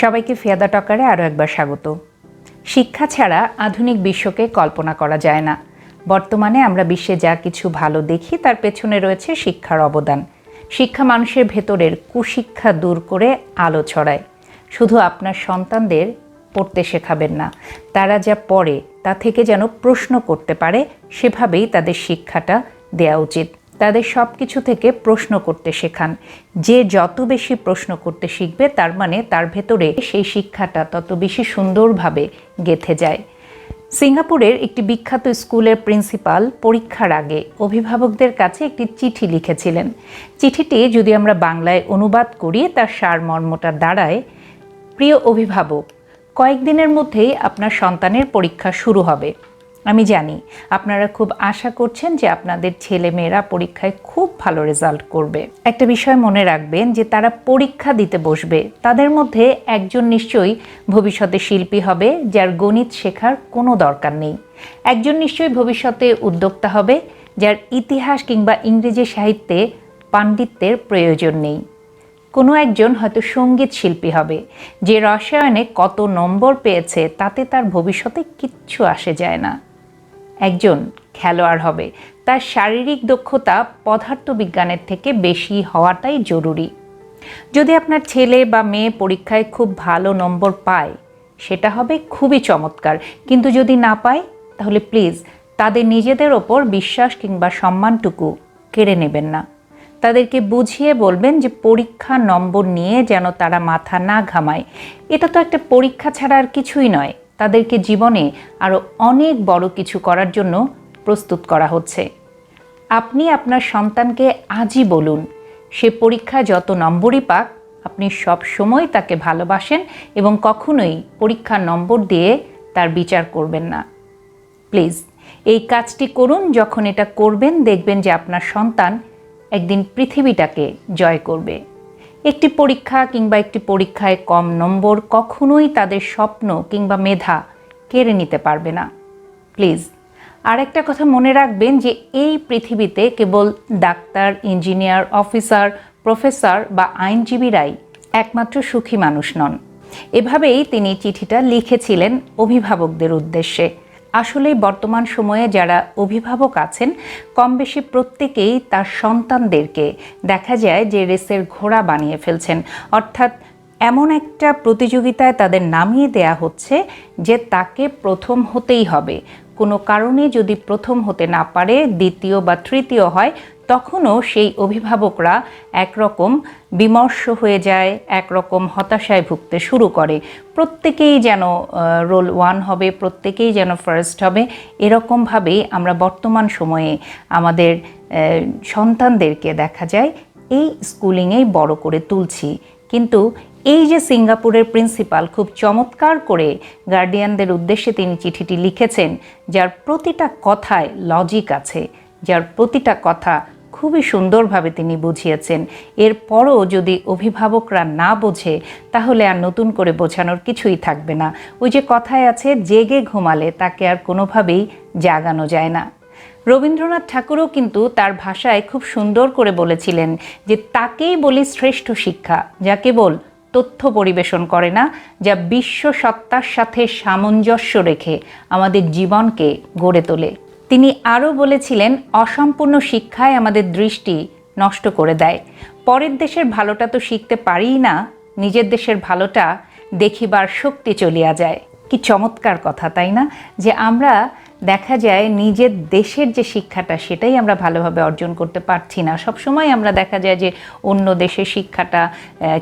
সবাইকে ফিয়াদা টকারে আরও একবার স্বাগত। শিক্ষা ছাড়া আধুনিক বিশ্বকে কল্পনা করা যায় না। বর্তমানে আমরা বিশ্বে যা কিছু ভালো দেখি, তার পেছনে রয়েছে শিক্ষার অবদান। শিক্ষা মানুষের ভেতরের কুশিক্ষা দূর করে আলো ছড়ায়। শুধু আপনার সন্তানদের পড়তে শেখাবেন না, তারা যা পড়ে, তা থেকে যেন প্রশ্ন করতে পারে, সেভাবেই তাদের শিক্ষাটা দেওয়া উচিত। তাদের সব কিছু থেকে প্রশ্ন করতে শেখান। যে যত বেশি প্রশ্ন করতে শিখবে, তার মানে তার ভেতরে সেই শিক্ষাটা তত বেশি সুন্দরভাবে গেথে যায়। সিঙ্গাপুরের একটি বিখ্যাত স্কুলের প্রিন্সিপাল পরীক্ষার আগে অভিভাবকদের কাছে একটি চিঠি লিখেছিলেন। চিঠিটি যদি আমরা বাংলায় অনুবাদ করি, তার সারমর্মটা দাঁড়ায়, প্রিয় অভিভাবক, কয়েকদিনের মধ্যেই আপনার সন্তানের পরীক্ষা শুরু হবে। আমি জানি আপনারা খুব আশা করছেন যে আপনাদের ছেলে মেয়েরা পরীক্ষায় খুব ভালো রেজাল্ট করবে। একটা বিষয় মনে রাখবেন যে তারা পরীক্ষা দিতে বসবে। তাদের মধ্যে একজন নিশ্চয়ই ভবিষ্যতে শিল্পী হবে যার গণিত শেখার কোনো দরকার নেই। একজন নিশ্চয়ই ভবিষ্যতে উদ্যোক্তা হবে যার ইতিহাস কিংবা ইংরেজি সাহিত্যে পাণ্ডিত্যের প্রয়োজন নেই। কোনো একজন হয়তো সংগীত শিল্পী হবে যে রসায়নে কত নম্বর পেয়েছে তাতে তার ভবিষ্যতে কিচ্ছু আসে যায় না। একজন খেলোয়াড় হবে। তার শারীরিক দক্ষতা পদার্থবিজ্ঞানের থেকে বেশি হওয়াটাই জরুরি। যদি আপনার ছেলে বা মেয়ে পরীক্ষায় খুব ভালো নম্বর পায়, সেটা হবে খুবই চমৎকার। কিন্তু যদি না পায়, তাহলে প্লিজ তাদের নিজেদের ওপর বিশ্বাস কিংবা সম্মানটুকু কেড়ে নেবেন না। তাদেরকে বুঝিয়ে বলবেন যে পরীক্ষা নম্বর নিয়ে যেন তারা মাথা না ঘামায়। এটা তো একটা পরীক্ষা ছাড়া আর কিছুই নয়। তাদেরকে জীবনে আরও অনেক বড় কিছু করার জন্য প্রস্তুত করা হচ্ছে। আপনি আপনার সন্তানকে আজই বলুন, সে পরীক্ষা যত নম্বরই পাক, আপনি সব সময় তাকে ভালোবাসেন এবং কখনোই পরীক্ষার নম্বর দিয়ে তার বিচার করবেন না। প্লিজ, এই কাজটি করুন, যখন এটা করবেন, দেখবেন যে আপনার সন্তান একদিন পৃথিবীটাকে জয় করবে। একটি পরীক্ষা কিংবা একটি পরীক্ষায় কম নম্বর কখনোই তাদের স্বপ্ন কিংবা মেধা কেড়ে নিতে পারবে না। প্লিজ আর একটা কথা মনে রাখবেন যে এই পৃথিবীতে কেবল ডাক্তার, ইঞ্জিনিয়ার, অফিসার, প্রফেসর বা আইনজীবীরাই একমাত্র সুখী মানুষ নন। এভাবেই তিনি চিঠিটা লিখেছিলেন অভিভাবকদের উদ্দেশ্যে। আসলে বর্তমান সময়ে যারা অভিভাবক আছেন কম বেশি প্রত্যেকেই তার সন্তানদেরকে দেখা যায় যে রেসের ঘোড়া বানিয়ে ফেলছেন। অর্থাৎ এমন একটা প্রতিযোগিতায় তাদের নামিয়ে দেয়া হচ্ছে যে তাকে প্রথম হতেই হবে। কোনো কারণে যদি প্রথম হতে না পারে, দ্বিতীয় বা তৃতীয় হয় তখনও সেই অভিভাবকরা একরকম বিমর্ষ হয়ে যায়, একরকম হতাশায় ভুগতে শুরু করে। প্রত্যেকেই যেন রোল ওয়ান হবে, প্রত্যেকেই যেন ফার্স্ট হবে, এরকমভাবেই আমরা বর্তমান সময়ে আমাদের সন্তানদেরকে দেখা যায়, এই স্কুলিংয়েই বড় করে তুলছি। কিন্তু এই যে সিঙ্গাপুরের প্রিন্সিপাল খুব চমৎকার করে গার্ডিয়ানদের উদ্দেশ্যে তিনি চিঠিটি লিখেছেন, যার প্রতিটা কথায় লজিক আছে, যার প্রতিটা কথা খুবই সুন্দরভাবে তিনি বুঝিয়েছেন। এরপরও যদি অভিভাবকরা না বোঝে, তাহলে আর নতুন করে বোঝানোর কিছুই থাকবে না। ওই যে কথায় আছে, জেগে ঘুমালে তাকে আর কোনোভাবেই জাগানো যায় না। রবীন্দ্রনাথ ঠাকুরও কিন্তু তার ভাষায় খুব সুন্দর করে বলেছিলেন যে, তাকেই বলি শ্রেষ্ঠ শিক্ষা, যা কেবল তথ্য পরিবেশন করে না, যা বিশ্ব সত্তার সাথে সামঞ্জস্য রেখে আমাদের জীবনকে গড়ে তোলে। তিনি আরও বলেছিলেন, অসম্পূর্ণ শিক্ষায় আমাদের দৃষ্টি নষ্ট করে দেয়। পরের দেশের ভালোটা তো শিখতে পারিই না, নিজের দেশের ভালোটা দেখিবার শক্তি চলিয়া যায়। কি চমৎকার কথা, তাই না? যে আমরা দেখা যায় নিজের দেশের যে শিক্ষাটা সেটাই আমরা ভালোভাবে অর্জন করতে পারছি না। সবসময় আমরা দেখা যায় যে অন্য দেশের শিক্ষাটা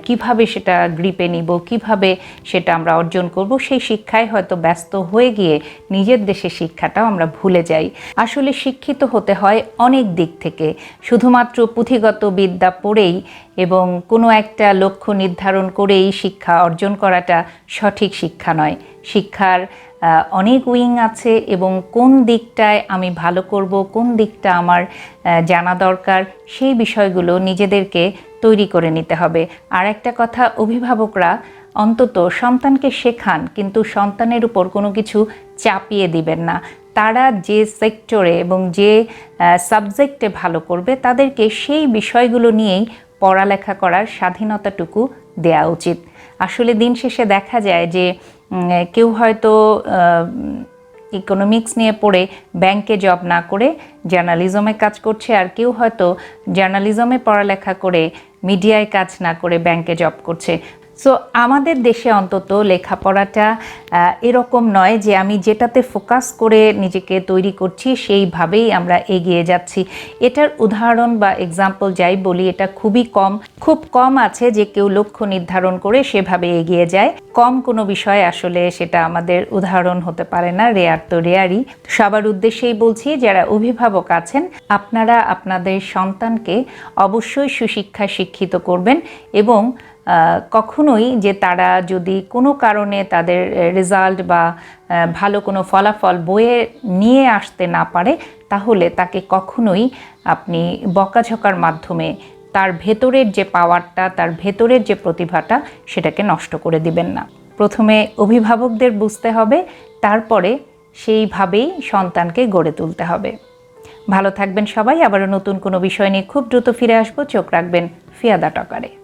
কীভাবে সেটা গ্রিপে নিব, কীভাবে সেটা আমরা অর্জন করব, সেই শিক্ষায় হয়তো ব্যস্ত হয়ে গিয়ে নিজের দেশের শিক্ষাটাও আমরা ভুলে যাই। আসলে শিক্ষিত হতে হয় অনেক দিক থেকে। শুধুমাত্র পুঁথিগত বিদ্যা পড়েই এবং কোনো একটা লক্ষ্য নির্ধারণ করেই শিক্ষা অর্জন করাটা সঠিক শিক্ষা নয়। শিক্ষার অনেক উইং আছে এবং কোন দিকটায় আমি ভালো করব, কোন দিকটা আমার জানা দরকার, সেই বিষয়গুলো নিজেদেরকে তৈরি করে নিতে হবে। আর একটা কথা, অভিভাবকরা অন্তত সন্তানকে শেখান, কিন্তু সন্তানের উপর কোনো কিছু চাপিয়ে দিবেন না। তারা যে সেক্টরে এবং যে সাবজেক্টে ভালো করবে, তাদেরকে সেই বিষয়গুলো নিয়েই পড়ালেখা করার স্বাধীনতাটুকু দেয়া উচিত। আসলে দিন শেষে দেখা যায় যে কেউ হয়তো ইকোনমিক্স নিয়ে পড়ে ব্যাংকে জব না করে জার্নালিজমে কাজ করছে, আর কেউ হয়তো জার্নালিজমে পড়ালেখা করে মিডিয়ায় কাজ না করে ব্যাংকে জব করছে। সো আমাদের দেশে অন্তত লেখাপড়াটা এরকম নয় যে আমি যেটাতে ফোকাস করে নিজেকে তৈরি করছি, সেইভাবেই আমরা এগিয়ে যাচ্ছি। এটার উদাহরণ বা এক্সাম্পল যাই বলি, এটা খুবই কম। খুব কম আছে যে কেউ লক্ষ্য নির্ধারণ করে সেভাবে এগিয়ে যায়। কম কোনো বিষয় আসলে সেটা আমাদের উদাহরণ হতে পারে না রেয়ার তো রেয়ারই সবার উদ্দেশ্যেই বলছি, যারা অভিভাবক আছেন, আপনারা আপনাদের সন্তানকে অবশ্যই সুশিক্ষায় শিক্ষিত করবেন এবং কখনোই যে তারা যদি কোনো কারণে তাদের রেজাল্ট বা ভালো কোনো ফলাফল বয়ে নিয়ে আসতে না পারে, তাহলে তাকে কখনোই আপনি বকাঝকার মাধ্যমে তার ভেতরের যে পাওয়ারটা তার ভেতরের যে প্রতিভাটা, সেটাকে নষ্ট করে দিবেন না। প্রথমে অভিভাবকদের বুঝতে হবে, তারপরে সেইভাবেই সন্তানকে গড়ে তুলতে হবে। ভালো থাকবেন সবাই, আবারও নতুন কোনো বিষয় নিয়ে খুব দ্রুত ফিরে আসব। চোখ রাখবেন ফিয়াদা টকারে।